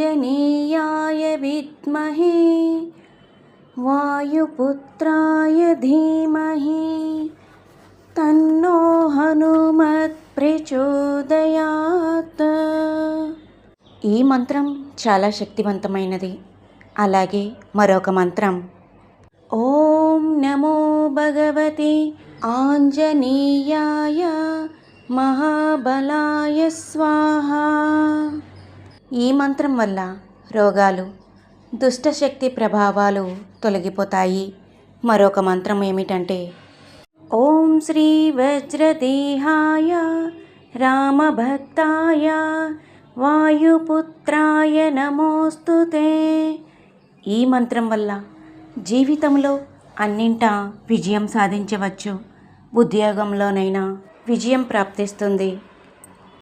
ఆంజనేయాయ విద్మహే వాయుపుత్రాయ ధీమహి తన్నో హనుమత్ ప్రచోదయాత్. ఈ మంత్రం చాలా శక్తివంతమైనది. అలాగే మరొక మంత్రం. ఓం నమో భగవతి ఆంజనేయాయ మహాబలాయ స్వాహా. ఈ మంత్రం వల్ల రోగాలు దుష్టశక్తి ప్రభావాలు తొలగిపోతాయి. మరొక మంత్రం ఏమిటంటే ఓం శ్రీ వజ్రదేహాయ రామభక్తాయ వాయుపుత్రాయ నమోస్తుతే ఈ మంత్రం వల్ల జీవితంలో అన్నింటా విజయం సాధించవచ్చు. ఉద్యోగంలోనైనా విజయం ప్రాప్తిస్తుంది.